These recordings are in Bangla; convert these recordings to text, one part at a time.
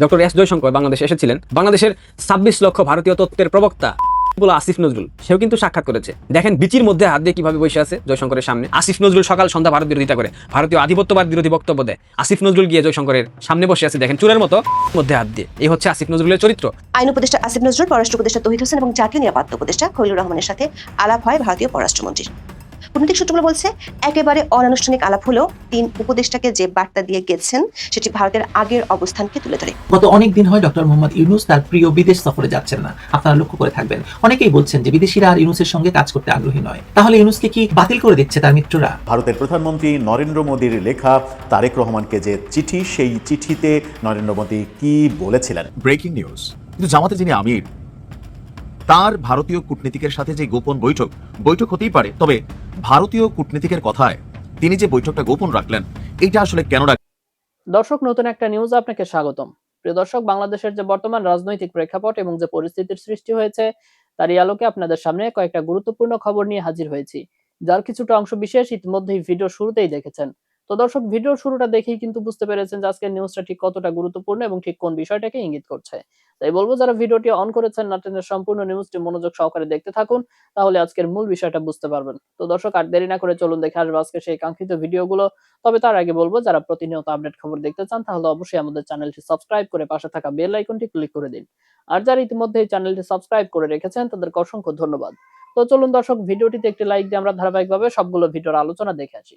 ডক্টর এস জয়শঙ্কর বাংলাদেশে এসেছিলেন। বাংলাদেশের ছাব্বিশ লক্ষ ভারতীয় তত্ত্বের প্রবক্তা আসিফ নজরুল। সেও কিন্তু সাক্ষাৎ করেছে। দেখেন, বিচির মধ্যে হাত দিয়ে কীভাবে বসে আছে জয়শঙ্করের সামনে। আসিফ নজরুল সকাল সন্ধ্যা ভারত বিরোধিতা করে। ভারতীয় আধিপত্যবাদ বিরোধী বক্তব্য দেয়। আসিফ নজরুল গিয়ে জয়শঙ্করের সামনে বসে আছে। দেখেন চুরের মতো মধ্যে হাত দিয়ে। এই হচ্ছে আসিফ নজরুলের চরিত্র। আইন উপদেষ্টা আসিফ নজরুল, পররাষ্ট্র উপদেষ্টা তহিদ হোসেন এবং জাতীয় নিরাপত্তা উপদেষ্টা খলিলুর রহমানের সাথে আলাপ হয় ভারতীয় পররাষ্ট্রমন্ত্রীর। কূটনৈতিক সূত্রগুলো বলছে একেবারে অনানুষ্ঠানিক আলাপ হলেও তিন উপদেষ্টাকে যে বার্তা দিয়ে গেছেন সেটি ভারতের আগের অবস্থানকে তুলে ধরে। গত অনেক দিন হয় ডক্টর মোহাম্মদ ইউনুস তার প্রিয় বিদেশ সফরে যাচ্ছেন না। আপনারা লক্ষ্য করে থাকবেন। অনেকেই বলছেন যে বিদেশিরা আর ইউনুসের সঙ্গে কাজ করতে আগ্রহী নয়। তাহলে ইউনুসকে কি বাতিল করে দিচ্ছে তার মিত্ররা? ভারতের প্রধানমন্ত্রী নরেন্দ্র মোদীর লেখা তারেক রহমানকে যে চিঠি সেই চিঠিতে নরেন্দ্র মোদী কি বলেছিলেন? Breaking news. কিন্তু জামাতে যিনি আমির তার ভারতীয় কূটনীতিকের সাথে যে গোপন বৈঠক বৈঠক হতেই পারে। তবে ভারতীয় কূটনীতিকের কথায় তিনি যে বৈঠকটা গোপন রাখলেন এটা আসলে কেন দর্শক, নতুন একটা নিউজ আপনাকে স্বাগতম। প্রিয় দর্শক, বাংলাদেশের যে বর্তমান রাজনৈতিক প্রেক্ষাপট এবং যে পরিস্থিতির সৃষ্টি হয়েছে তার এই আলোকে আপনাদের সামনে কয়েকটা গুরুত্বপূর্ণ খবর নিয়ে হাজির হয়েছি। যার কিছুটা অংশ বিশেষ ইতিমধ্যেই ভিডিও শুরুতেই দেখেছেন। তো দর্শক ভিডিওর শুরুটা দেখেই কিন্তু বুঝতে পেরেছেন যে আজকের নিউজটা ঠিক কতটা গুরুত্বপূর্ণ এবং ঠিক কোন বিষয়টাকে ইঙ্গিত করছে। তাই বলব, যারা ভিডিওটি অন করেছেন নাটেনের সম্পূর্ণ নিউজটি মনোযোগ সহকারে দেখতে থাকুন, তাহলে আজকের মূল বিষয়টা বুঝতে পারবেন। তো দর্শক, আর দেরি না করে চলুন দেখে আসব আজকে সেই কাঙ্ক্ষিত ভিডিওগুলো তবে তার আগে বলব, যারা প্রতিনিয়ত আপডেট খবর দেখতে চান, তাহলে অবশ্যই আমাদের চ্যানেলটি সাবস্ক্রাইব করে পাশে থাকা বেল আইকনটি ক্লিক করে দিন। আর যারা ইতিমধ্যে এই চ্যানেলটি সাবস্ক্রাইব করে রেখেছেন, তাদেরকে অসংখ্য ধন্যবাদ। তো চলুন দর্শক ভিডিওটিতে একটি লাইক দিয়ে আমরা ধারাবাহিকভাবে সবগুলো ভিডিওর আলোচনা দেখে আসি।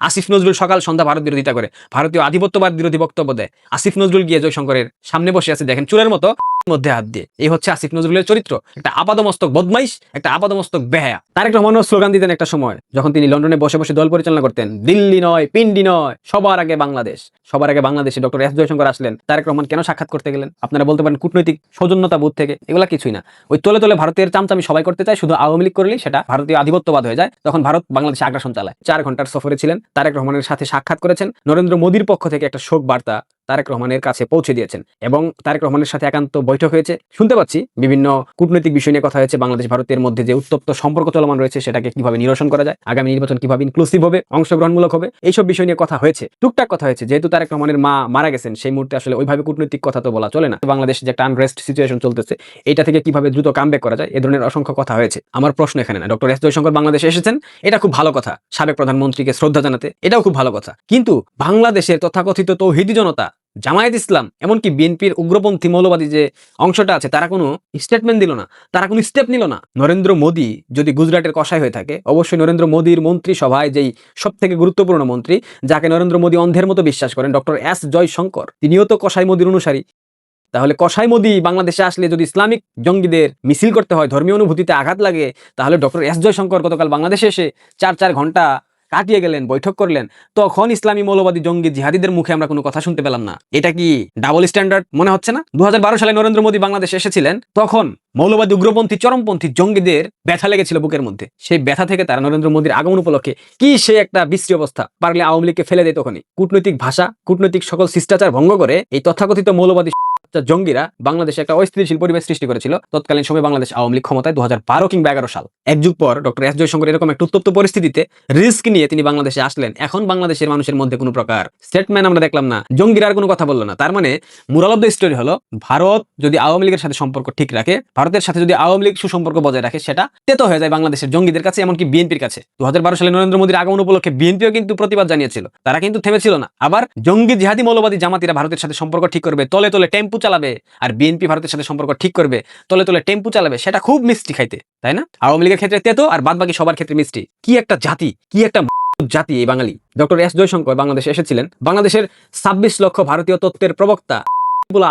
আসিফ নজরুল সকাল সন্ধ্যা ভারত বিরোধিতা করে। ভারতীয় আধিপত্যবাদ বিরোধী বক্তব্য দেয়। আসিফ নজরুল গিয়ে জয়শঙ্করের সামনে বসে আছে। দেখেন চুরের মতো মধ্যে হাত দিয়ে। এই হচ্ছে আসিফ নজরুলের চরিত্র। একটা আপাদমস্তক বদমাইশ, একটা আপাদমস্তক বেহায়া। তারেক রহমানও স্লোগান দিতেন একটা সময়, যখন তিনি লন্ডনে বসে বসে দল পরিচালনা করতেন। দিল্লি নয়, পিন্ডি নয়, সবার আগে বাংলাদেশ। সবার আগে বাংলাদেশে ডক্টর এস জয়শঙ্কর আসলেন। তারেক রহমান কেন সাক্ষাৎ করতে গেলেন? আপনারা বলতে পারেন কূটনৈতিক সৌজন্যতা বোধ থেকে। এগুলা কিছুই না। ওই তলে তলে ভারতের চামচামি সবাই করতে চায়, শুধু আওয়ামী লীগ করলেই সেটা ভারতীয় আধিপত্যবাদ হয়ে যায়। তখন ভারত বাংলাদেশে আগ্রাসন চালায়। চার ঘণ্টার সফরে ছিলেন। তারেক রহমানের সাথে সাক্ষাৎ করেছেন। নরেন্দ্র মোদীর পক্ষ থেকে একটা শোক বার্তা তারেক রহমানের কাছে পৌঁছে দিয়েছেন এবং তারেক রহমানের সাথে একান্ত বৈঠক হয়েছে। শুনতে পাচ্ছি বিভিন্ন কূটনৈতিক বিষয় নিয়ে কথা হয়েছে। বাংলাদেশ, ভারতের মধ্যে যে উত্তপ্ত সম্পর্ক চলমান রয়েছে, সেটাকে কীভাবে নিরসন করা যায়, আগামী নির্বাচন কীভাবে ইনক্লুসিভ হবে, অংশগ্রহণমূলক হবে, এইসব বিষয় নিয়ে কথা হয়েছে। টুকটাক কথা হয়েছে। যেহেতু তারেক রহমানের মা মারা গেছেন, সেই মুহূর্তে আসলে ওইভাবে কূটনৈতিক কথা তো বলা চলে না। বাংলাদেশ যে একটা আনরেস্ট সিচুয়েশন চলতেছে, এটা থেকে কীভাবে দ্রুত কামব্যাক করা যায়, এ ধরনের অসংখ্য কথা হয়েছে। আমার প্রশ্ন এখানে না, ডক্টর এস জয়শঙ্কর বাংলাদেশে এসেছেন? এটা খুব ভালো কথা। সাবেক প্রধানমন্ত্রীকে শ্রদ্ধা জানাতে এটাও খুব ভালো কথা। কিন্তু বাংলাদেশের তথাকথিত তৌহিদি জনতা জামায়াত ইসলাম, এমনকি বিএনপির উগ্রপন্থী মৌলবাদী যে অংশটা আছে, তারা কোনো স্টেটমেন্ট দিল না, তারা কোনো স্টেপ নিল না। নরেন্দ্র মোদী যদি গুজরাটের কষাই হয়ে থাকে, অবশ্যই নরেন্দ্র মোদীর মন্ত্রী সভায় যেই সব থেকে গুরুত্বপূর্ণ মন্ত্রী, যাকে নরেন্দ্র মোদী অন্ধের মতো বিশ্বাস করেন, ডক্টর এস জয়শঙ্কর, তিনিও তো কষাই মোদীর অনুসারী। তাহলে কষাই মোদী বাংলাদেশে আসলে যদি ইসলামিক জঙ্গিদের মিছিল করতে হয়, ধর্মীয় অনুভূতিতে আঘাত লাগে, তাহলে ডক্টর এস জয়শঙ্কর গতকাল বাংলাদেশে এসে চার চার ঘণ্টা কাটিয়ে গেলেন, বৈঠক করলেন, তখন ইসলামী মৌলবাদী জঙ্গি জিহাদিদের মুখে আমরা কোনো কথা শুনতে পেলাম না। এটা কি ডাবল স্ট্যান্ডার্ড মনে হচ্ছে না? দু সালে নরেন্দ্র মোদী বাংলাদেশে এসেছিলেন, তখন মৌলবাদী উগ্রপন্থী, চরমপন্থী জঙ্গিদের ব্যথা লেগেছিল বুকের মধ্যে। সেই ব্যথা থেকে তারা নরেন্দ্র মোদীর আগমন উপলক্ষে কি সে একটা বিশ্রী অবস্থা পারলে আওয়ামী লীগকে ফেলে দেয় তখনই। কূটনৈতিক ভাষা, কূটনৈতিক সকল শিষ্টাচার ভঙ্গ করে এই তথাকথিত মৌলবাদী জঙ্গিরা বাংলাদেশে একটা অস্থিতিশীল পরিবেশ সৃষ্টি করেছিল। তৎকালীন সময় বাংলাদেশ আওয়ামী লীগ ক্ষমতায় দু বারো কিংবা এগারো সাল। এক যুগ পর ডক্টর এস জয়শঙ্কর এরকম একটা উত্তপ্ত পরিস্থিতিতে রিস্ক নিয়ে তিনি বাংলাদেশে আসলেন। এখন বাংলাদেশের মানুষের মধ্যে কোনো প্রকার স্টেটমেন্ট আমরা দেখলাম না। জঙ্গিরা আর কোনো কথা বলল না। তার মানে মুরাল অফ দ্য স্টোরি হলো, ভারত যদি আওয়ামী লীগের সাথে সম্পর্ক ঠিক রাখে, ভারতের সাথে যদি আওয়ামী লীগ সুসম্পর্ক বজায় রাখে, সেটা তেতো হয়ে যায় বাংলাদেশের জঙ্গিদের কাছে, এমনকি বিএনপির কাছে। দু হাজার বারো সালে নরেন্দ্র মোদীর আগমন উপলক্ষে বিএনপিও কিন্তু প্রতিবাদ জানিয়েছিল। তারা কিন্তু থেমেছিল না। আবার জঙ্গি জিহাদি মৌলবাদী জামাতিরা ভারতের সাথে সম্পর্ক ঠিক করবে, তলে তলে টেম্পু চালাবে আর বিএনপি ভারতের সাথে সম্পর্ক ঠিক করবে, তলে তলে টেম্পু চালাবে, সেটা খুব মিষ্টি খাইতে, তাই না? আওয়ামী লীগের ক্ষেত্রে তেতো আর বাদ বাকি সবার ক্ষেত্রে মিষ্টি। কি একটা জাতি, কি একটা জাতি এই বাঙালি। ডক্টর এস জয়শঙ্কর বাংলাদেশে এসেছিলেন। বাংলাদেশের ছাব্বিশ লক্ষ ভারতীয় তত্ত্বের প্রবক্তা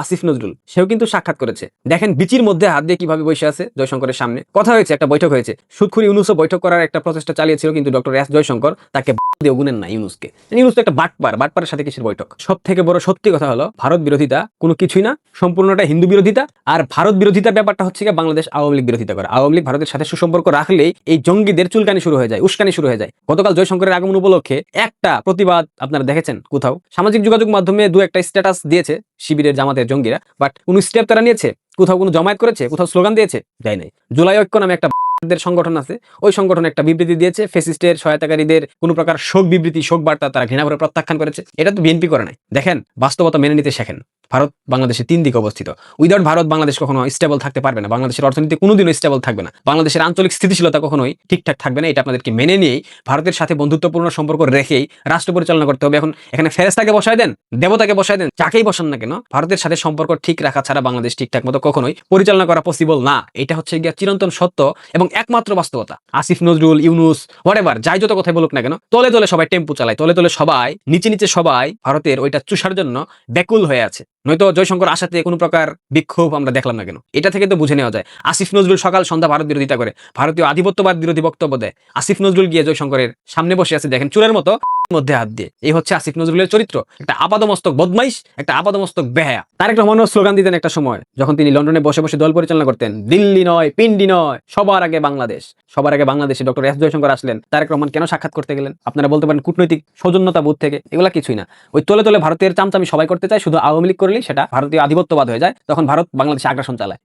আসিফ নজরুল, সেও কিন্তু সাক্ষাৎ করেছে। দেখেন বিচির মধ্যে হাত দিয়ে কীভাবে বসে আছে জয়শঙ্করের সামনে। কথা হয়েছে, একটা বৈঠক হয়েছে। সুদখুরি ইউনুসও বৈঠক করার একটা প্রচেষ্টা চালিয়েছিল কিন্তু ডক্টর এস জয়শঙ্কর তাকে দিয়ে না ইউনুসকে। ইউনুস একটা বাটপার, বাটপারের সাথে কিসের বৈঠক? সব থেকে বড় সত্যি কথা হলো, ভারত বিরোধিতা কোনো কিছুই না, সম্পূর্ণটা হিন্দু বিরোধিতা, আর ভারত বিরোধিতা ব্যাপারটা হচ্ছে কি বাংলাদেশ আওয়ামী লীগ বিরোধিতা করে। আওয়ামী লীগ ভারতের সাথে সুসম্পর্ক রাখলেই এই জঙ্গিদের চুলকানি শুরু হয়ে যায়, উস্কানি শুরু হয়ে যায়। গতকাল জয়শঙ্করের আগমন উপলক্ষে একটা প্রতিবাদ আপনারা দেখেছেন কোথাও? সামাজিক যোগাযোগ মাধ্যমে দু একটা স্ট্যাটাস দিয়েছে শিবিরের জামাতের জঙ্গিরা বাট কোনো স্টেপ তারা নিয়েছে? কোথাও কোনো জমায়েত করেছে? কোথাও স্লোগান দিয়েছে? দেয় নাই। জুলাই ঐক্য নামে একটা দের সংগঠন আছে, ওই সংগঠন একটা বিবৃতি দিয়েছে, ফেসিস্টের সহায়তাকারীদের কোনো প্রকার শোক বিবৃতি, শোক বার্তা তারা ঘৃণাভরে প্রত্যাখ্যান করেছে। এটা তো বিএনপি করে নাই। দেখেন, বাস্তবতা মেনে নিতে শেখেন। ভারত বাংলাদেশে তিন দিকে অবস্থিত। উইদাউট ভারত, বাংলাদেশ কখনো স্টেবল থাকতে পারবে না। বাংলাদেশের অর্থনীতি কোনোদিনও স্টেবল থাকবে না। বাংলাদেশের আঞ্চলিক স্থিতিশীলতা কখনোই ঠিকঠাক থাকবে না। এটা আপনাদেরকে মেনে নিয়েই ভারতের সাথে বন্ধুত্বপূর্ণ সম্পর্ক রেখেই রাষ্ট্র পরিচালনা করতে হবে। এখন এখানে ফেরেস্তাকে বসায় দেন, দেবতাকে বসায় দেন, যাকেই বসান না কেন, ভারতের সাথে সম্পর্ক ঠিক রাখা ছাড়া বাংলাদেশ ঠিকঠাক মতো কখনোই পরিচালনা করা পসিবল না। এটা হচ্ছে গিয়া চিরন্তন সত্য এবং একমাত্র বাস্তবতা। আসিফ, নজরুল, ইউনুস হোয়াট যাই যত কথাই বলুক না কেন, তলে তলে সবাই টেম্পু চালায়, তলে তলে সবাই, নিচে নিচে সবাই ভারতের ওইটা চুষার জন্য ব্যাকুল হয়ে আছে। নয়তো জয়শঙ্কর আসাতে কোনো প্রকার বিক্ষোভ আমরা দেখলাম না কেন? এটা থেকে তো বুঝে নেওয়া যায়। আসিফ নজরুল সকাল সন্ধ্যা ভারত বিরোধিতা করে। ভারতীয় আধিপত্যবাদ বিরোধী বক্তব্য দেয়। আসিফ নজরুল গিয়ে জয়শঙ্করের সামনে বসে আছে। দেখেন চুরের মতো। মধ্যে হাত দিয়ে। এই হচ্ছে আসিফ নজরুলের চরিত্র। একটা আপাদমস্তক বদমাইশ, একটা আপাদমস্তক বেহায়া। তারেক রহমানও স্লোগান দিতেন একটা সময়, যখন তিনি লন্ডনে বসে বসে দল পরিচালনা করতেন। দিল্লি নয়, পিন্ডি নয়, সবার আগে বাংলাদেশ। সবার আগে বাংলাদেশে ডক্টর এস জয়শঙ্কর আসলেন। তারেক রহমান কেন সাক্ষাৎ করতে গেলেন? আপনারা বলতে পারেন কূটনৈতিক সৌজন্যতা বোধ থেকে। এগুলা কিছুই না। ওই তলে তলে ভারতের চামচামি সবাই করতে চায়, শুধু আওয়ামী লীগ করলেই সেটা ভারতীয় আধিপত্যবাদ হয়ে যায়। তখন ভারত বাংলাদেশে আগ্রাসন চালায়।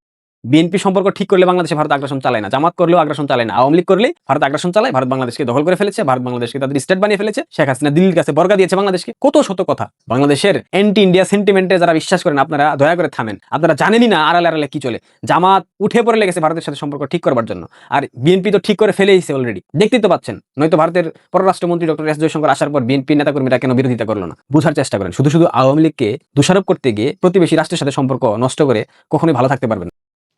বিএনপি সম্পর্ক ঠিক করলে বাংলাদেশে ভারত আগ্রাসন চালায় না। জামাত করলেও আগ্রাসন চালায় না। আওয়ামী লীগ করলে ভারত আগ্রাসন চালায়, ভারত বাংলাদেশকে দখল করে ফেলেছে, ভারত বাংলাদেশকে তাদের স্টেট বানিয়ে ফেলেছে। শেখ হাসিনা দিল্লির কাছে বর্গা দিয়েছে বাংলাদেশকে। কত শত কথা। বাংলাদেশের অ্যান্টি ইন্ডিয়া সেন্টিমেন্টে যারা বিশ্বাস করেন, আপনারা দয়া করে থামেন। আপনারা জানেনই না আড়ালে আড়ালে কি চলে। জামাত উঠে পড়ে লেগেছে ভারতের সাথে সম্পর্ক ঠিক করবার জন্য। আর বিএনপি তো ঠিক করে ফেলেইছে অলরেডি দেখতেই তো পাচ্ছেন। নয়তো ভারতের পররাষ্ট্রমন্ত্রী ডক্টর এস জয়শঙ্কর আসার পর বিএনপি নেতাকর্মীরা কেন বিরোধিতা করল না? বুঝার চেষ্টা করেন। শুধু শুধু আওয়ামী লীগকে দোষারোপ করতে গিয়ে প্রতিবেশী রাষ্ট্রের সাথে সম্পর্ক নষ্ট করে কখনোই ভালো থাকতে পারবেন।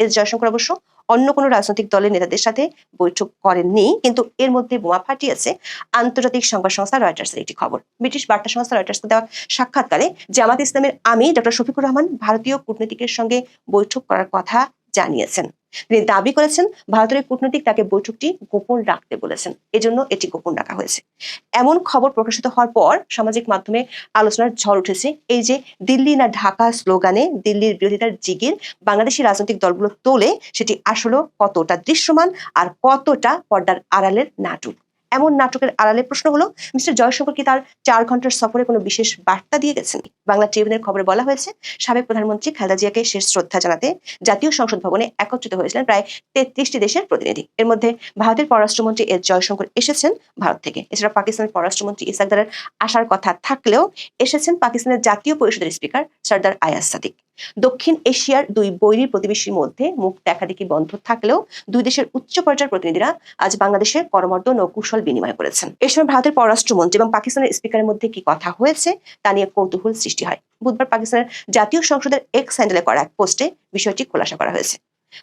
এস জয়শঙ্কর অবশ্য অন্য কোনো রাজনৈতিক দলের নেতাদের সাথে বৈঠক করেননি, কিন্তু এর মধ্যে বোমা ফাটিয়েছে আন্তর্জাতিক সংবাদ সংস্থা রয়টার্সের একটি খবর। ব্রিটিশ বার্তা সংস্থা রয়টার্সকে দেওয়া সাক্ষাৎকালে জামাত ইসলামের আমি ডক্টর শফিকুর রহমান ভারতীয় কূটনীতিকের সঙ্গে বৈঠক করার কথা জানিয়েছেন। তিনি দাবি করেছেন, ভারতের কূটনৈতিক তাকে বৈঠকটি গোপন রাখতে বলেছেন। এজন্য এটি গোপন রাখা হয়েছে। এমন খবর প্রকাশিত হওয়ার পর সামাজিক মাধ্যমে আলোচনার ঝড় উঠেছে। এই যে দিল্লি না ঢাকা স্লোগানে দিল্লির বিরোধিতার জিগির বাংলাদেশি রাজনৈতিক দলগুলো তোলে, সেটি আসলে কতটা দৃশ্যমান আর কতটা পর্দার আড়ালের নাটক? এমন নাটকের আড়ালে প্রশ্ন হলো, মিস্টার জয়শঙ্কর কি তার চার ঘণ্টার সফরে কোনো বিশেষ বার্তা দিয়ে গেছেন? বাংলা ট্রিবিউনের খবরে বলা হয়েছে, সাবেক প্রধানমন্ত্রী খালেদা জিয়াকে শেষ শ্রদ্ধা জানাতে জাতীয় সংসদ ভবনে একত্রিত হয়েছিলেন প্রায় তেত্রিশটি দেশের প্রতিনিধি। এর মধ্যে ভারতের পররাষ্ট্রমন্ত্রী এস জয়শঙ্কর এসেছেন ভারত থেকে। এছাড়া পাকিস্তানের পররাষ্ট্রমন্ত্রী ইসাকদারের আসার কথা থাকলেও এসেছেন পাকিস্তানের জাতীয় পরিষদের স্পিকার সর্দার আয়াজ সাদিক। দক্ষিণ এশিয়ার দুই বৈরী প্রতিবেশীর মধ্যে মুখ দেখাদেখি বন্ধ থাকলেও দুই দেশের উচ্চ পর্যায়ের প্রতিনিধিরা আজ বাংলাদেশের করমর্দন ও কুশল বিনিময় করেছেন। এ সময় ভারতের পররাষ্ট্রমন্ত্রী এবং পাকিস্তানের স্পিকারের মধ্যে কি কথা হয়েছে তা নিয়ে কৌতূহল সৃষ্টি হয়। বুধবার পাকিস্তানের জাতীয় সংসদের এক স্যান্ডেলে করা এক পোস্টে বিষয়টি খোলাসা করা হয়েছে।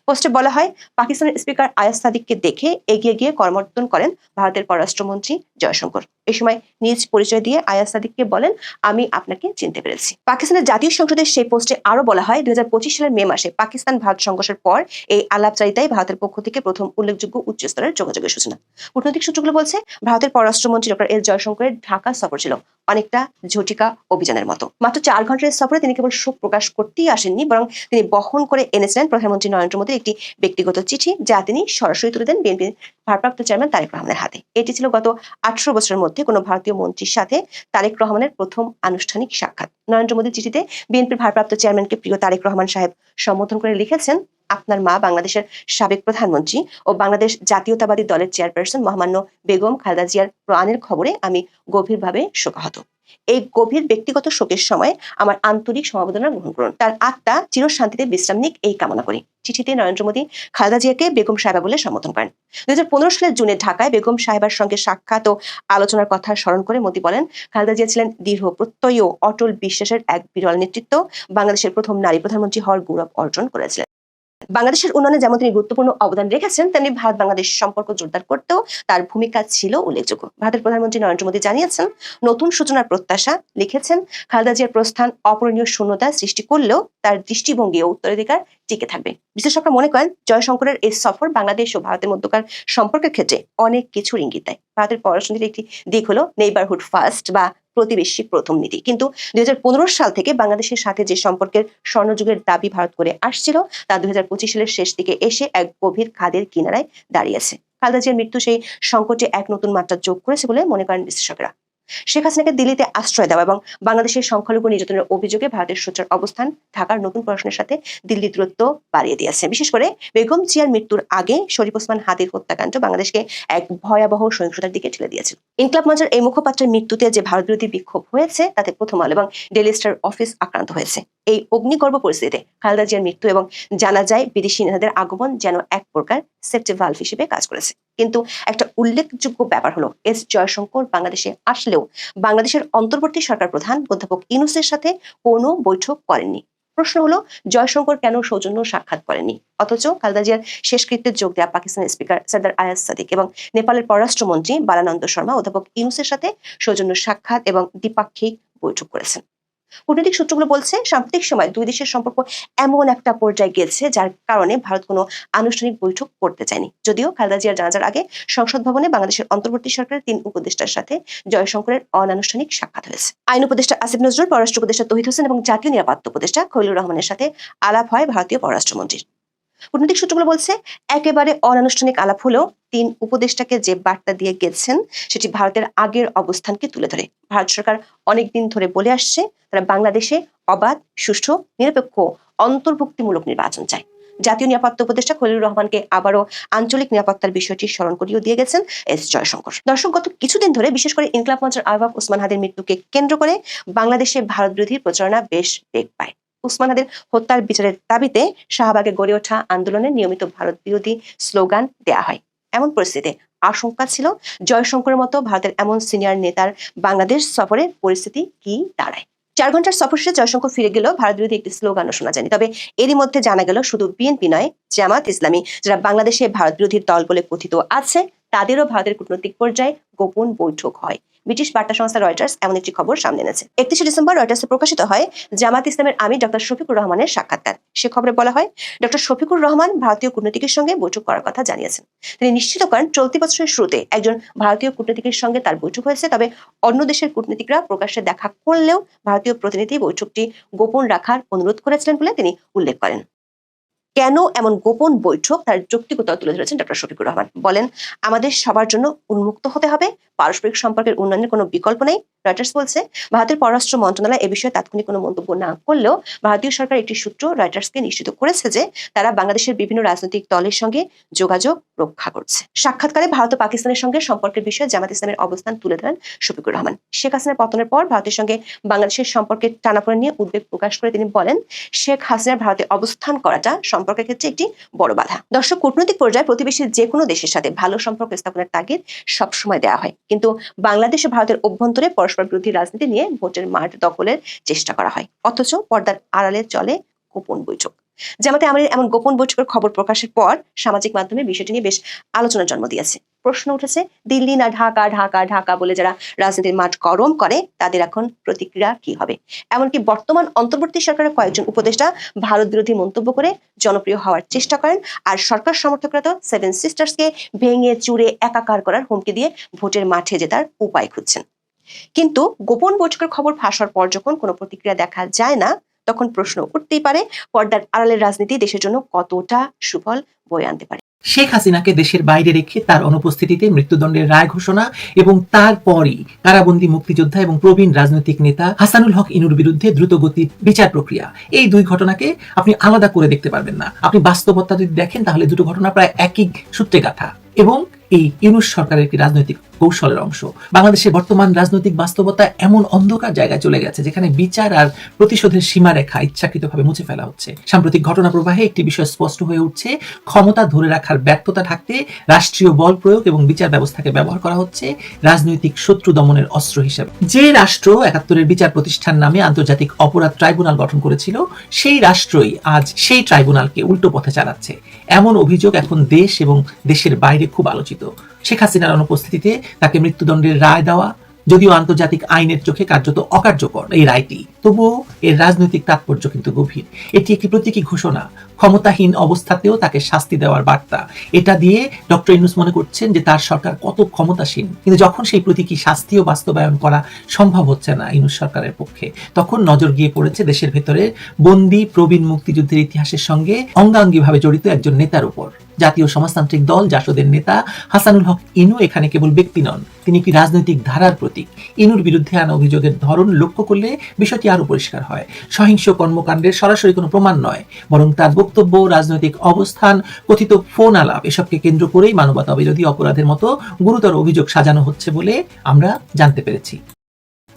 পোস্টে বলা হয়, পাকিস্তানের স্পিকার আয়াজ সাদিককে দেখে এগিয়ে গিয়ে করমর্দন করেন ভারতের পররাষ্ট্রমন্ত্রী জয়শঙ্কর। এ সময় নিজ পরিচয় দিয়ে আয়াজ সাদিককে বলেন, আমি আপনাকে চিনতে পেরেছি। পাকিস্তানের জাতীয় সংসদের সেই পোস্টে আরও বলা হয় দুই সালের মে মাসে পাকিস্তান ভারত সংঘর্ষের পর এই আলাপচারিতায় ভারতের পক্ষ থেকে প্রথম উল্লেখযোগ্য উচ্চ স্তরের যোগাযোগের সূচনা। কূটনৈতিক সূত্রগুলো বলছে, ভারতের পররাষ্ট্রমন্ত্রী ডক্টর এস জয়শঙ্করের ঢাকা সফর ছিল অনেকটা ঝটিকা অভিযানের মতো। মাত্র চার ঘণ্টার সফরে তিনি কেবল শোক প্রকাশ করতেই আসেননি, বরং তিনি বহন করে এনেছিলেন প্রধানমন্ত্রী নরেন্দ্র মোদীর একটি ব্যক্তিগত চিঠি যা তিনি সরাসরি তুলে দেন বিএনপির ভারপ্রাপ্ত চেয়ারম্যান তারেক রহমানের হাতে। এটি ছিল গত আঠারো বছরের মধ্যে কোনো ভারতীয় মন্ত্রীর সাথে তারেক রহমানের প্রথম আনুষ্ঠানিক সাক্ষাৎ। নরেন্দ্র মোদীর চিঠিতে বিএনপির ভারপ্রাপ্ত চেয়ারম্যানকে প্রিয় তারেক রহমান সাহেব সম্বোধন করে লিখেছেন আপনার মা বাংলাদেশের সাবেক প্রধানমন্ত্রী ও বাংলাদেশ জাতীয়তাবাদী দলের চেয়ারপারসন মহামান্য বেগম খালেদা জিয়ার প্রাণের খবরে আমি গভীরভাবে শোকাহত। এই গভীর ব্যক্তিগত শোকের সময় আমার আন্তরিক সমবেদনা গ্রহণ করুন। তার আত্মা চিরশান্তিতে বিশ্রাম নিক এই কামনা করি। চিঠিতে নরেন্দ্র মোদী খালেদা জিয়াকে বেগম সাহেবা বলে সম্বোধন করেন। দুই হাজার পনেরো সালের জুনে ঢাকায় বেগম সাহেবার সঙ্গে সাক্ষাৎ ও আলোচনার কথা স্মরণ করে মোদী বলেন, খালেদা জিয়া ছিলেন দৃঢ়, প্রত্যয়ী ও অটল বিশ্বাসের এক বিরল নেতৃত্ব। বাংলাদেশের প্রথম নারী প্রধানমন্ত্রী হওয়ার গৌরব অর্জন করেছিলেন। বাংলাদেশের উন্নয়নে যেমন তিনি গুরুত্বপূর্ণ অবদান রেখেছেন, তেমনি ভারত বাংলাদেশ সম্পর্ক জোরদার করতেও তার ভূমিকা ছিল উল্লেখযোগ্য। ভারতের প্রধানমন্ত্রী নরেন্দ্র মোদী জানিয়েছেন, নতুন সূচনার প্রত্যাশা লিখেছেন, খালেদা জিয়ার প্রস্থান অপূরণীয় শূন্যতা সৃষ্টি করলেও তার দৃষ্টিভঙ্গি ও উত্তরাধিকার টিকে থাকবে। বিশ্লেষকরা মনে করেন, জয়শঙ্করের এই সফর বাংলাদেশ ও ভারতের মধ্যকার সম্পর্কের ক্ষেত্রে অনেক কিছুর ইঙ্গিত দেয়। ভারতের পররাষ্ট্রনীতির একটি দিক হলো নেইবারহুড ফার্স্ট বা প্রতিবেশী প্রথম নীতি। কিন্তু দুই হাজার পনেরো সাল থেকে বাংলাদেশের সাথে যে সম্পর্কের স্বর্ণযুগের দাবি ভারত করে আসছিল, তা দুই হাজার পঁচিশ সালের শেষ দিকে এসে এক গভীর খাদের কিনারায় দাঁড়িয়েছে খালেদা জিয়ার মৃত্যু সেই সংকটে এক নতুন মাত্রা যোগ করেছে বলে মনে করেন বিশ্লেষকরা। শেখ হাসিনাকে দিল্লিতে আশ্রয় দেওয়া এবং বাংলাদেশের সংখ্যালঘু নির্যাতনের অভিযোগে ভারতের সোচ্চার অবস্থান, ঢাকার নতুন প্রশ্নের সাথে দিল্লি দূরত্ব বাড়িয়ে দিয়েছে। বিশেষ করে বেগম জিয়ার মৃত্যুর আগে শরীফ ওসমান হাদির হত্যাকাণ্ড বাংলাদেশকে এক ভয়াবহ সহিংসতার দিকে ঠেলে দিয়েছিল। ইনকলাব মঞ্চের এই মুখপাত্রের মৃত্যুতে যে ভারত বিরোধী বিক্ষোভ হয়েছে, তাতে প্রথম আলো এবং ডেলি স্টার অফিস আক্রান্ত হয়েছে। এই অগ্নিগর্ভ পরিস্থিতিতে খালেদা জিয়ার মৃত্যু এবং জানা যায় বিদেশি নেতাদের আগমন যেন এক প্রকার সেফটি ভালভ হিসেবে কাজ করেছে। কিন্তু একটা উল্লেখযোগ্য ব্যাপার হলো, এস জয়শঙ্কর বাংলাদেশে আসলেও বাংলাদেশের অন্তর্বর্তী সরকার প্রধান অধ্যাপক ইনুসের সাথে কোনো বৈঠক করেননি। প্রশ্ন হলো, জয়শঙ্কর কেন সৌজন্য সাক্ষাৎ করেনি? অথচ খালেদা জিয়ার শেষকৃত্যে যোগ দেওয়া পাকিস্তানের স্পিকার সর্দার আয়াজ সাদিক এবং নেপালের পররাষ্ট্রমন্ত্রী বালানন্দ শর্মা অধ্যাপক ইউনুসের সাথে সৌজন্য সাক্ষাৎ এবং দ্বিপাক্ষিক বৈঠক করেছেন। কূটনৈতিক সূত্রগুলো বলছে, সাম্প্রতিক সময় দুই দেশের সম্পর্ক এমন একটা পর্যায়ে গেছে যার কারণে ভারত কোনো আনুষ্ঠানিক বৈঠক করতে চায়নি। যদিও খালেদা জিয়ার জানাজার আগে সংসদ ভবনে বাংলাদেশের অন্তর্বর্তী সরকারের তিন উপদেষ্টার সাথে জয়শঙ্করের অনানুষ্ঠানিক সাক্ষাৎ হয়েছে। আইন উপদেষ্টা আসিফ নজরুল, পররাষ্ট্র উপদেষ্টা তহিদ হোসেন এবং জাতীয় নিরাপত্তা উপদেষ্টা খৈলুর রহমানের সাথে আলাপ হয় ভারতীয় পররাষ্ট্রমন্ত্রীর। কূটনৈতিক সূত্রগুলো বলছে, একেবারে অনানুষ্ঠানিক আলাপ হলেও তিন উপদেষ্টাকে যে বার্তা দিয়ে গেছেন, সেটি ভারতের আগের অবস্থানকে তুলে ধরে। ভারত সরকার অনেকদিন ধরে বলে আসছে, তারা বাংলাদেশে অবাধ, সুষ্ঠু, নিরপেক্ষ, অন্তর্ভুক্তিমূলক নির্বাচন চায়। জাতীয় নিরাপত্তা উপদেষ্টা খলিলুর রহমানকে আবারও আঞ্চলিক নিরাপত্তার বিষয়টি স্মরণ করিয়ে দিয়ে গেছেন এস জয়শঙ্কর। দর্শক, গত কিছুদিন ধরে বিশেষ করে ইনকলাব মঞ্চের আহ্বায়ক ওসমান হাদের মৃত্যুকে কেন্দ্র করে বাংলাদেশে ভারত বিরোধী প্রচারণা বেশ বেগ পায়। উসমান হাদির হত্যার বিচারের দাবিতে শাহবাগে গড়ে ওঠা আন্দোলনে নিয়মিত ভারত বিরোধী স্লোগান দেয়া হয়। এমন পরিস্থিতিতে আশঙ্কা ছিল, জয়শঙ্করের মতো ভারতের এমন সিনিয়র নেতার বাংলাদেশ সফরের পরিস্থিতি কি দাঁড়ায়? চার ঘণ্টার সফর শেষে জয়শঙ্কর ফিরে গেল ভারত বিরোধী একটি স্লোগানও শোনা যায়নি। তবে এরই মধ্যে জানা গেল, শুধু বিএনপি নয়, জামাত ইসলামী, যারা বাংলাদেশে ভারত বিরোধী দল বলে কথিত আছে, তাদেরও ভারতের কূটনৈতিক পর্যায়ে গোপন বৈঠক হয়। ব্রিটিশ বার্তা সংস্থা রয়টার্স এমন একটি খবর সামনে এনেছে। একত্রিশে ডিসেম্বর রয়টার্সে প্রকাশিত হয় জামাত ইসলামের আমির ডক্টর শফিকুর রহমানের সাক্ষাৎকার। সে খবরে বলা হয়, ডক্টর শফিকুর রহমান ভারতীয় কূটনীতিকের সঙ্গে বৈঠক করার কথা জানিয়েছেন। তিনি নিশ্চিত করেন, চলতি বছরের শুরুতে একজন ভারতীয় কূটনীতিকের সঙ্গে তার বৈঠক হয়েছে, তবে অন্য দেশের কূটনীতিকরা প্রকাশ্যে দেখা করলেও ভারতীয় প্রতিনিধি বৈঠকটি গোপন রাখার অনুরোধ করেছিলেন বলে তিনি উল্লেখ করেন। কেন এমন গোপন বৈঠক তার যৌক্তিকতা তুলে ধরেছেন ডক্টর শফিকুর রহমান? বলেন, আমাদের সবার জন্য উন্মুক্ত হতে হবে, পারস্পরিক সম্পর্কের উন্নয়নের কোনো বিকল্প নেই। রয়টার্স বলছে, ভারতের পররাষ্ট্র মন্ত্রণালয় এ বিষয়ে তাৎক্ষণিক কোনো মন্তব্য না করলেও ভারতীয় সরকার একটি সূত্র রয়টার্সকে নিশ্চিত করেছে যে তারা বাংলাদেশের বিভিন্ন রাজনৈতিক দলের সঙ্গে যোগাযোগ রক্ষা করছে। সাক্ষাৎকারে ভারত ও পাকিস্তানের সঙ্গে সম্পর্কের বিষয়ে জামাত ইসলামের অবস্থান তুলে ধরেন শফিকুর রহমান। শেখ হাসিনার পতনের পর ভারতের সঙ্গে বাংলাদেশের সম্পর্কের টানাপোড়েন নিয়ে উদ্বেগ প্রকাশ করে তিনি বলেন, শেখ হাসিনার ভারতে অবস্থান করাটা সম্পর্কের ক্ষেত্রে একটি বড় বাধা। দর্শক, কূটনৈতিক পর্যায়ে প্রতিবেশী যে কোনো দেশের সাথে ভালো সম্পর্ক স্থাপনের তাগিদ সবসময় দেওয়া হয়। কিন্তু বাংলাদেশ ও ভারতের অভ্যন্তরে পরস্পর বিরোধী রাজনীতি নিয়ে ভোটের মাঠ দখলের চেষ্টা করা হয়। অথচ পর্দার আড়ালে চলে গোপন বৈঠক। জামাতে আমাদের এমন গোপন বৈঠকের খবর প্রকাশের পর সামাজিক মাধ্যমে বিষয়টি নিয়ে বেশ আলোচনার জন্ম দিয়েছে। প্রশ্ন উঠেছে, দিল্লি না ঢাকা ঢাকা ঢাকা বলে যারা রাজনীতির মাঠ গরম করে, তাদের এখন প্রতিক্রিয়া কি হবে? এমনকি বর্তমান অন্তর্বর্তী সরকারের কয়েকজন উপদেষ্টা ভারত বিরোধী মন্তব্য করে জনপ্রিয় হওয়ার চেষ্টা করেন, আর সরকার সমর্থকরা তো সেভেন সিস্টার্সকে ভেঙে, চুরে, একাকার করার হুমকি দিয়ে ভোটের মাঠে জেতার উপায় খুঁজছেন। কিন্তু গোপন বৈঠকের খবর ফাঁসার পর যখন কোনো প্রতিক্রিয়া দেখা যায় না, তখন প্রশ্ন উঠতেই পারে পর্দার আড়ালের রাজনীতি দেশের জন্য কতটা সুফল বয়ে আনতে পারে। শেখ হাসিনাকে দেশের বাইরে রেখে তার অনুপস্থিতিতে মৃত্যুদণ্ডের রায় ঘোষণা এবং তারপরই কারাবন্দী মুক্তিযোদ্ধা এবং প্রবীণ রাজনৈতিক নেতা হাসানুল হক ইনুর বিরুদ্ধে দ্রুতগতির বিচার প্রক্রিয়া। এই দুই ঘটনাকে আপনি আলাদা করে দেখতে পারবেন না। আপনি বাস্তবতা যদি দেখেন, তাহলে দুটো ঘটনা প্রায় একই সূত্রে গাথা। এবং এই ইউনুস সরকারের একটি রাজনৈতিক কৌশলের অংশ। বাংলাদেশের বর্তমান রাজনৈতিক বাস্তবতা এমন অন্ধকার জায়গায় চলে গেছে, যেখানে বিচার আর প্রতিশোধের সীমারেখা ইচ্ছাকৃতভাবে মুছে ফেলা হচ্ছে। সাম্প্রতিক ঘটনা প্রবাহে একটি বিষয় স্পষ্ট হয়ে উঠছে, ক্ষমতা ধরে রাখার ব্যর্থতা থাকতে রাষ্ট্রীয় বল প্রয়োগ এবং বিচার ব্যবস্থাকে ব্যবহার করা হচ্ছে রাজনৈতিক শত্রু দমনের অস্ত্র হিসেবে। যে রাষ্ট্র একাত্তরের বিচার প্রতিষ্ঠান নামে আন্তর্জাতিক অপরাধ ট্রাইব্যুনাল গঠন করেছিল, সেই রাষ্ট্রই আজ সেই ট্রাইব্যুনালকে উল্টো পথে চালাচ্ছে। এমন অভিযোগ এখন দেশ এবং দেশের বাইরে খুব আলোচিত। শেখ হাসিনার অনুপস্থিতিতে তাকে মৃত্যুদণ্ডের রায় দেওয়া, যদিও আন্তর্জাতিক আইনের চোখে কার্যত অকার্যকর এই রায়টি। তবুও এর রাজনৈতিক তাৎপর্য কিন্তু গভীর। এটি একটি প্রতীকী ঘোষণা। ক্ষমতাহীন অবস্থাতেও তাকে শাস্তি দেওয়ার বার্তা। এটা দিয়ে ডক্টর ইনুস মনে করছেন যে তার সরকার কত ক্ষমতাসীন। কিন্তু যখন সেই প্রতীকী শাস্তিও বাস্তবায়ন করা সম্ভব হচ্ছে না ইনুস সরকারের পক্ষে, তখন নজর গিয়ে পড়েছে দেশের ভেতরে বন্দি প্রবীণ মুক্তিযুদ্ধের ইতিহাসের সঙ্গে অঙ্গাঙ্গিভাবে জড়িত একজন নেতার উপর। জাতীয় সমাজতান্ত্রিক দল, জাসদের নেতা হাসানুল হক ইনু এখানে কেবল ব্যক্তি নন, তিনি একটি রাজনৈতিক ধারার প্রতীক। ইনুর বিরুদ্ধে আনা অভিযোগের ধরন লক্ষ্য করলে বিষয়টি আরও পরিষ্কার হয়। সহিংস কর্মকাণ্ডের সরাসরি কোনো প্রমাণ নয়, বরং তার বক্তব্য, রাজনৈতিক অবস্থান, কথিত ফোন আলাপ, এসবকে কেন্দ্র করেই মানবতা বিরোধী অপরাধের মতো গুরুতর অভিযোগ সাজানো হচ্ছে বলে আমরা জানতে পেরেছি।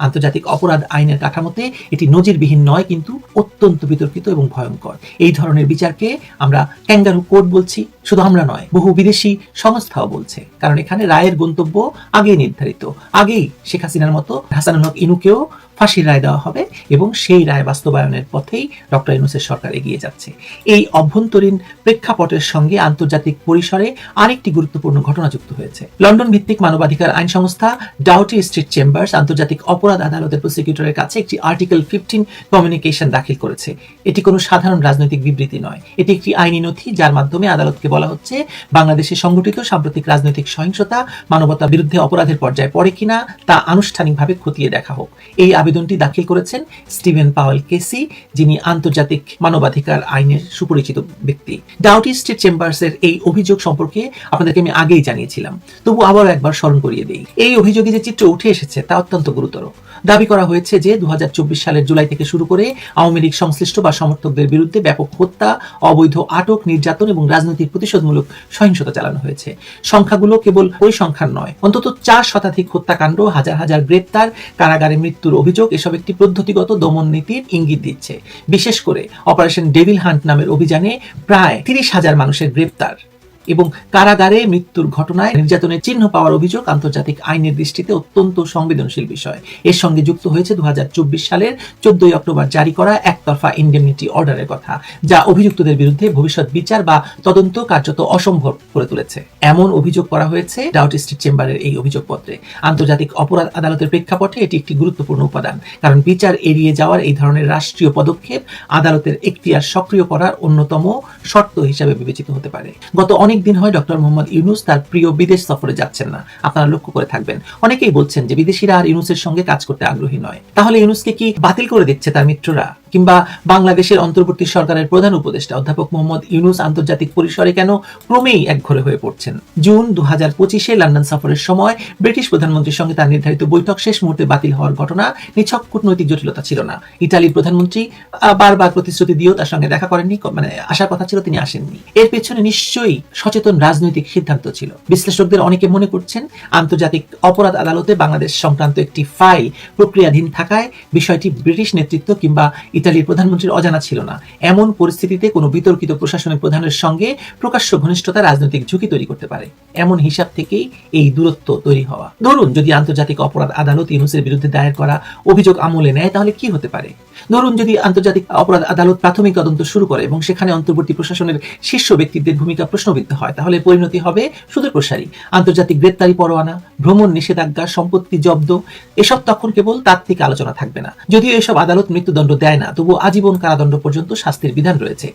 আন্তর্জাতিক অপরাধ আইনের কাঠামোতে এটি নজিরবিহীন নয়, কিন্তু অত্যন্ত বিতর্কিত এবং ভয়ঙ্কর। এই ধরনের বিচারকে আমরা ক্যাঙ্গারু কোর্ট বলছি, শুধু আমরা নয়, বহু বিদেশি সংস্থাও বলছে। কারণ এখানে রায়ের গন্তব্য আগেই নির্ধারিত। আগেই শেখ হাসিনার মতো হাসানুল হক ইনুকেও ফাঁসির রায় দেওয়া হবে এবং সেই রায় বাস্তবায়নের পথেই ডক্টর ইনুসের সরকার এগিয়ে যাচ্ছে। এই অভ্যন্তরীণ প্রেক্ষাপটের সঙ্গে আন্তর্জাতিক পরিসরে আরেকটি গুরুত্বপূর্ণ ঘটনা যুক্ত হয়েছে। লন্ডন ভিত্তিক মানবাধিকার আইন সংস্থা ডাউটি স্ট্রিট চেম্বার্স আন্তর্জাতিক অপরাধ আদালতের প্রসিকিউটরের কাছে একটি আর্টিকেল ফিফটিন কমিউনিকেশন দাখিল করেছে। এটি কোনো সাধারণ রাজনৈতিক বিবৃতি নয়। এটি একটি আইনি নথি যার মাধ্যমে আদালতকে বলা হচ্ছে বাংলাদেশে সংগঠিত সাম্প্রতিক রাজনৈতিক সহিংসতা মানবতা বিরুদ্ধে অপরাধের পর্যায়ে পড়ে কিনা তা আনুষ্ঠানিকভাবে খতিয়ে দেখা হোক। এই আবেদনটি দাখিল করেছেন স্টিভেন পাওয়েল কেসি, যিনি আন্তর্জাতিক মানবাধিকার আইনের সুপরিচিত ব্যক্তি। ডাউটি স্ট্রিট চেম্বার্সের এই অভিযোগ সম্পর্কে আপনাদেরকে আমি আগেই জানিয়েছিলাম। তবু আবার একবার স্মরণ করিয়ে দেই। এই অভিযোগে যে চিত্র উঠে এসেছে তা অত্যন্ত গুরুতর। দাবি করা হয়েছে যে দু সালের জুলাই থেকে শুরু করে আওয়ামী লীগ সংশ্লিষ্ট বা সমর্থকদের বিরুদ্ধে ব্যাপক হত্যা, অবৈধ আটক, নির্যাতন এবং রাজনৈতিক প্রতিশোধমূলক সহিংসতা চালানো হয়েছে। সংখ্যাগুলো কেবল ওই সংখ্যার নয়, অন্তত চার শতাধিক হত্যাকাণ্ড, হাজার হাজার গ্রেপ্তার, কারাগারে মৃত্যুর অভিযোগ এসব একটি পদ্ধতিগত দমন নীতির ইঙ্গিত দিচ্ছে। বিশেষ করে অপারেশন ডেভিল হান্ট নামের অভিযানে প্রায় তিরিশ হাজার মানুষের গ্রেপ্তার। এবং কারাগারে মৃত্যুর ঘটনায় নির্যাতনের চিহ্ন পাওয়ার অভিযোগ আন্তর্জাতিক আইনের দৃষ্টিতে অত্যন্ত সংবেদনশীল বিষয়। এর সঙ্গে যুক্ত হয়েছে দু সালের চোদ্দই অক্টোবর জারি করা একতরফা ইন্ডেমনিটি অর্ডারের কথা, যা অভিযুক্তদের বিরুদ্ধে ভবিষ্যৎ বিচার বা তদন্ত কার্যত অসম্ভব করে তুলেছে। এমন অভিযোগ করা হয়েছে ডাউট স্ট্রিট চেম্বারের এই অভিযোগপত্রে। আন্তর্জাতিক অপরাধ আদালতের প্রেক্ষাপটে এটি একটি গুরুত্বপূর্ণ উপাদান, কারণ বিচার এড়িয়ে যাওয়ার এই ধরনের রাষ্ট্রীয় পদক্ষেপ আদালতের এখতিয়ার সক্রিয় করার অন্যতম শর্ত হিসাবে বিবেচিত হতে পারে। গত অনেক দিন হয় ডক্টর মোহাম্মদ ইউনুস তার প্রিয় বিদেশ সফরে যাচ্ছেন না। আপনারা লক্ষ্য করে থাকবেন। অনেকেই বলছেন যে বিদেশিরা আর ইউনুসের সঙ্গে কাজ করতে আগ্রহী নয়। তাহলে ইউনুসকে কি বাতিল করে দিচ্ছে তার মিত্ররা? কিংবা বাংলাদেশের অন্তর্বর্তী সরকারের প্রধান উপদেষ্টা অধ্যাপক মোহাম্মদ ইউনুস আন্তর্জাতিক পরিসরে কেন ক্রমেই একঘরে হয়ে পড়ছেন? জুন দু হাজার পঁচিশে লন্ডন সফরের সময় ব্রিটিশ প্রধানমন্ত্রীর সঙ্গে তার নির্ধারিত বৈঠক শেষ মুহূর্তে বাতিল হওয়ার ঘটনা নিছক কূটনৈতিক জটিলতা ছিল না। ইতালির প্রধানমন্ত্রী বারবার প্রতিশ্রুতি দিয়েও তার সঙ্গে দেখা করেননি মানে আসার কথা ছিল, তিনি আসেননি। এর পেছনে নিশ্চয়ই সচেতন রাজনৈতিক সিদ্ধান্ত ছিল। বিশ্লেষকদের অনেকে মনে করছেন আন্তর্জাতিক অপরাধ আদালতে বাংলাদেশ সংক্রান্ত একটি ফাইল প্রক্রিয়াধীন থাকায় বিষয়টি ব্রিটিশ নেতৃত্ব কিংবা ইতালির প্রধানমন্ত্রীর অজানা ছিল না। এমন পরিস্থিতিতে কোনো বিতর্কিত প্রশাসনের প্রধানের সঙ্গে প্রকাশ্য ঘনিষ্ঠতা রাজনৈতিক ঝুঁকি তৈরি করতে পারে। এমন হিসাব থেকেই এই দূরত্ব তৈরি হওয়া। ধরুন, যদি আন্তর্জাতিক অপরাধ আদালত ইউনুসের বিরুদ্ধে দায়ের করা অভিযোগ আমলে নেয়, তাহলে কি হতে পারে? ধরুন যদি আন্তর্জাতিক অপরাধ আদালত প্রাথমিক তদন্ত শুরু করে এবং সেখানে অন্তর্বর্তী প্রশাসনের শীর্ষ ব্যক্তিদের ভূমিকা প্রশ্নবিদ্ধ হয়, তাহলে পরিণতি হবে সুদূর প্রসারী। আন্তর্জাতিক গ্রেপ্তারি পরোয়ানা, ভ্রমণ নিষেধাজ্ঞা, সম্পত্তি জব্দ, এসব তখন কেবল তার থেকে আলোচনা থাকবে না। যদিও এসব আদালত মৃত্যুদণ্ড দেয় না তবু আজীবন কারাদণ্ড পর্যন্ত শাস্তির বিধান রয়েছে।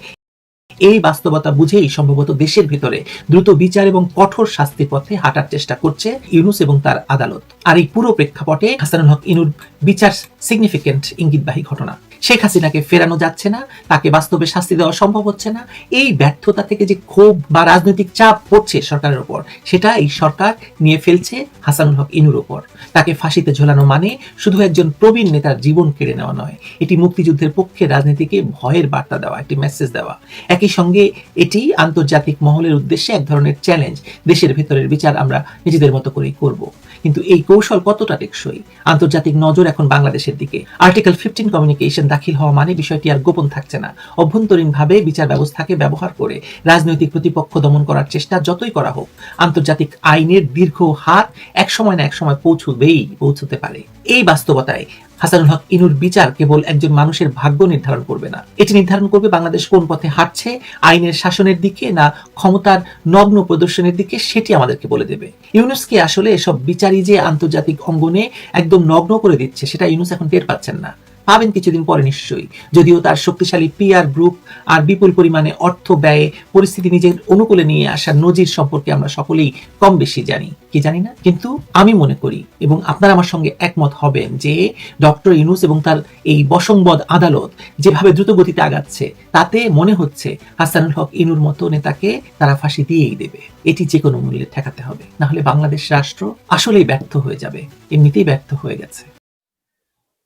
এই বাস্তবতা বুঝেই সম্ভবত দেশের ভিতরে দ্রুত বিচার এবং কঠোর শাস্তির পথে হাঁটার চেষ্টা করছে ইউনুস এবং তার আদালত। আর এই পুরো প্রেক্ষাপটে হাসানুল হক ইনুর বিচার সিগনিফিকেন্ট ইঙ্গিতবাহী ঘটনা। শেখ হাসিনাকে ফেরানো যাচ্ছে না, তাকে বাস্তবে শাস্তি দেওয়া সম্ভব হচ্ছে না। এই ব্যর্থতা থেকে যে ক্ষোভ বা রাজনৈতিক চাপ পড়ছে সরকারের উপর সেটা এই সরকার নিয়ে ফেলছে হাসানুল হক ইনুর উপর তাকে ফাঁসিতে ঝোলানো মানে শুধু একজন প্রবীণ নেতার জীবন কেড়ে নেওয়া নয়, এটি মুক্তিযুদ্ধের পক্ষে রাজনীতিকে ভয়ের বার্তা দেওয়া, একটি মেসেজ দেওয়া। একই সঙ্গে এটি আন্তর্জাতিক মহলের উদ্দেশ্যে এক ধরনের চ্যালেঞ্জ দেশের ভেতরের বিচার আমরা নিজেদের মতো করেই করব। কিন্তু এই কৌশল কতটা টেকসই? আন্তর্জাতিক নজর এখন বাংলাদেশের দিকে। আর্টিকেল ফিফটিন কমিউনিকেশন দাখিল হওয়া মানে বিষয়টি আর গোপন থাকছে না। অভ্যন্তরীণভাবে বিচার ব্যবস্থাকে ব্যবহার করে রাজনৈতিক প্রতিপক্ষ দমন করার চেষ্টা যতই করা হোক, আন্তর্জাতিক আইনের দীর্ঘ হাত এক সময় না এক সময় পৌঁছবেই, পৌঁছতে পারে। এই বাস্তবতায় হাসানুল হক ইনুর বিচার কেবল একজন মানুষের ভাগ্য নির্ধারণ করবে না। এটি নির্ধারণ করবে বাংলাদেশ কোন পথে হাঁটছে, আইনের শাসনের দিকে না ক্ষমতার নগ্ন প্রদর্শনের দিকে, সেটি আমাদেরকে বলে দেবে। ইউনুসকে আসলে এসব বিচারই যে আন্তর্জাতিক অঙ্গনে একদম নগ্ন করে দিচ্ছে, সেটা ইউনুস এখন টের পাচ্ছেন না। পাবেন কিছুদিন পরে নিশ্চয়ই। যদিও তার শক্তিশালী পিআর গ্রুপ আর বিপুল পরিমাণে অর্থ ব্যয়ে পরিস্থিতি নিজের অনুকূলে নিয়ে আসার নজির সম্পর্কে আমরা সকলেই কম বেশি জানি। কি জানি না? কিন্তু আমি মনে করি এবং আপনারা আমার সঙ্গে একমত হবেন যে ডক্টর ইউনুস এবং তার এই বসংবদ আদালত যেভাবে দ্রুত গতিতে আগাচ্ছে, তাতে মনে হচ্ছে হাসানুল হক ইনুর মতো নেতাকে তারা ফাঁসি দিয়েই দেবে। এটি যে কোনো মূল্যে ঠেকাতে হবে। না হলে বাংলাদেশ রাষ্ট্র আসলেই ব্যর্থ হয়ে যাবে। এমনিতেই ব্যর্থ হয়ে গেছে।